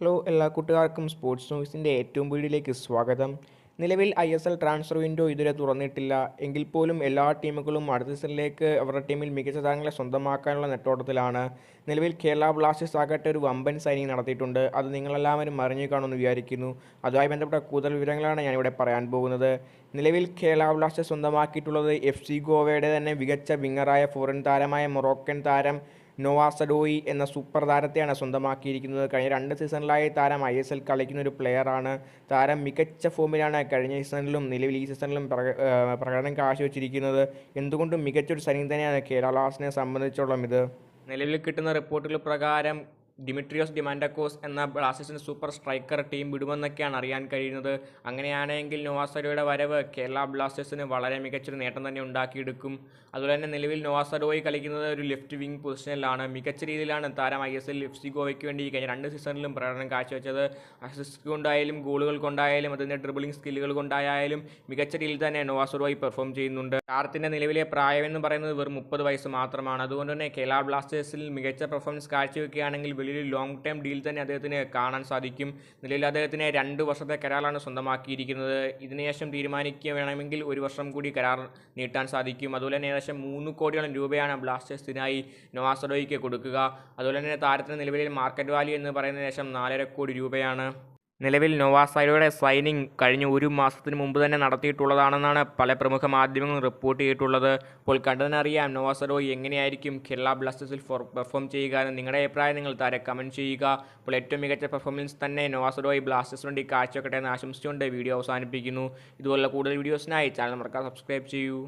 Hello എല്ലാ കൂട്ടുകാർക്കും sports ന്യൂസിന്റെ ഏറ്റവും വീഡിയോയിലേക്ക് സ്വാഗതം. നിലവിൽ I S L transfer window ഇതുവരെ തുറന്നിട്ടില്ല. എങ്കിൽ പോലും എല്ലാ ടീമുകളും അടുത്ത സീസണിലേക്ക് അവരുടെ ടീമിൽ മികച്ച താരങ്ങളെ സ്വന്തമാക്കാനുള്ള നെട്ടോട്ടത്തിലാണ്. നിലവിൽ കേരള ബ്ലാസ്റ്റേഴ്സ് ആകട്ടെ ഒരു വമ്പൻ സൈനിങ് നടത്തിയിട്ടുണ്ട്. അത് നിങ്ങളെല്ലാവരും അറിഞ്ഞു കാണുമെന്ന് വിചാരിക്കുന്നു. അതുമായി ബന്ധപ്പെട്ട കൂടുതൽ വിവരങ്ങളാണ് ഞാനിവിടെ പറയാൻ പോകുന്നത്. നിലവിൽ കേരള ബ്ലാസ്റ്റേഴ്സ് സ്വന്തമാക്കിയിട്ടുള്ളത് എഫ് സി ഗോവയുടെ തന്നെ മികച്ച വിങ്ങറായ ഫോറിൻ താരമായ മൊറോക്കൻ താരം നോവാസഡോയി എന്ന സൂപ്പർ താരത്തെയാണ് സ്വന്തമാക്കിയിരിക്കുന്നത്. കഴിഞ്ഞ രണ്ട് സീസണിലായി താരം ഐ എസ് എൽ കളിക്കുന്ന ഒരു പ്ലെയറാണ് താരം മികച്ച ഫോമിലാണ് കഴിഞ്ഞ സീസണിലും നിലവിൽ ഈ സീസണിലും പ്രകടനം കാഴ്ചവെച്ചിരിക്കുന്നത്. എന്തുകൊണ്ടും മികച്ചൊരു സൈനിങ് തന്നെയാണ് കേരള ബ്ലാസ്റ്റേഴ്സിനെ സംബന്ധിച്ചോളം ഇത്. നിലവിൽ കിട്ടുന്ന റിപ്പോർട്ടുകൾ പ്രകാരം ഡിമിട്രിയോസ് ഡിമാൻഡക്കോസ് എന്ന ബ്ലാസ്റ്റേഴ്സിന്റെ സൂപ്പർ സ്ട്രൈക്കർ ടീം വിടുമെന്നൊക്കെയാണ് അറിയാൻ കഴിയുന്നത്. അങ്ങനെയാണെങ്കിൽ നോവാസറോയുടെ വരവ് കേരള ബ്ലാസ്റ്റേഴ്സിന് വളരെ മികച്ചൊരു നേട്ടം തന്നെ ഉണ്ടാക്കിയെടുക്കും. അതുപോലെ തന്നെ നിലവിൽ നോവാസരോയി കളിക്കുന്നത് ഒരു ലെഫ്റ്റ് വിങ് പൊസിഷനിലാണ് മികച്ച രീതിയിലാണ് താരം I S L F C ഗോവയ്ക്ക് വേണ്ടി കഴിഞ്ഞ രണ്ട് സീസണിലും പ്രകടനം കാഴ്ചവെച്ചത്. അസിസ്റ്റ് കൊണ്ടായാലും ഗോളുകൾ കൊണ്ടായാലും അതിന്റെ ഡ്രിബിളിംഗ് സ്കില്ലുകൾ കൊണ്ടായാലും മികച്ച രീതിയിൽ തന്നെ നോവാസറോയി പെർഫോം ചെയ്യുന്നുണ്ട്. താരത്തിന്റെ നിലവിലെ പ്രായമെന്ന് പറയുന്നത് വെറും മുപ്പത് വയസ്സ് മാത്രമാണ്. അതുകൊണ്ട് തന്നെ കേരള ബ്ലാസ്റ്റേഴ്സിൽ മികച്ച പെർഫോമൻസ് കാഴ്ചവെക്കുകയാണെങ്കിൽ വലിയൊരു ലോങ് ടൈം ഡീൽ തന്നെ അദ്ദേഹത്തിന് കാണാൻ സാധിക്കും. നിലവിൽ അദ്ദേഹത്തിന് രണ്ട് വർഷത്തെ കരാറാണ് സ്വന്തമാക്കിയിരിക്കുന്നത്. ഇതിനുശേഷം തീരുമാനിക്കുക വേണമെങ്കിൽ ഒരു വർഷം കൂടി കരാർ നീട്ടാൻ സാധിക്കും. അതുപോലെ തന്നെ ഏകദേശം മൂന്ന് കോടിയോളം രൂപയാണ് ബ്ലാസ്റ്റേഴ്സിനായി നവാസഡോയ്ക്ക് കൊടുക്കുക. അതുപോലെ തന്നെ താരത്തിന് നിലവിലെ മാർക്കറ്റ് വാല്യൂ എന്ന് പറയുന്ന ശേഷം നാലര കോടി രൂപയാണ്. നിലവിൽ നൊവാസൈഡോയുടെ സൈനിങ് കഴിഞ്ഞ ഒരു മാസത്തിന് മുമ്പ് തന്നെ നടത്തിയിട്ടുള്ളതാണെന്നാണ് പല പ്രമുഖ മാധ്യമങ്ങളും റിപ്പോർട്ട് ചെയ്തിട്ടുള്ളത്. അപ്പോൾ കണ്ടതിനറിയാം നൊവാസൈഡോ എങ്ങനെയായിരിക്കും കേരള ബ്ലാസ്റ്റേഴ്സിൽ പെർഫോം ചെയ്യുക എന്ന്. നിങ്ങളുടെ അഭിപ്രായം നിങ്ങൾ താരെ കമന്റ് ചെയ്യുക. അപ്പോൾ ഏറ്റവും മികച്ച പെർഫോമൻസ് തന്നെ നോവാസറോയ് ബ്ലാസ്റ്റേഴ്സ് വേണ്ടി കാഴ്ചവെക്കട്ടെ എന്ന് ആശംസിച്ചുകൊണ്ട് വീഡിയോ അവസാനിപ്പിക്കുന്നു. ഇതുപോലുള്ള കൂടുതൽ വീഡിയോസിനായി ചാനൽ മറക്കാതെ സബ്സ്ക്രൈബ് ചെയ്യൂ.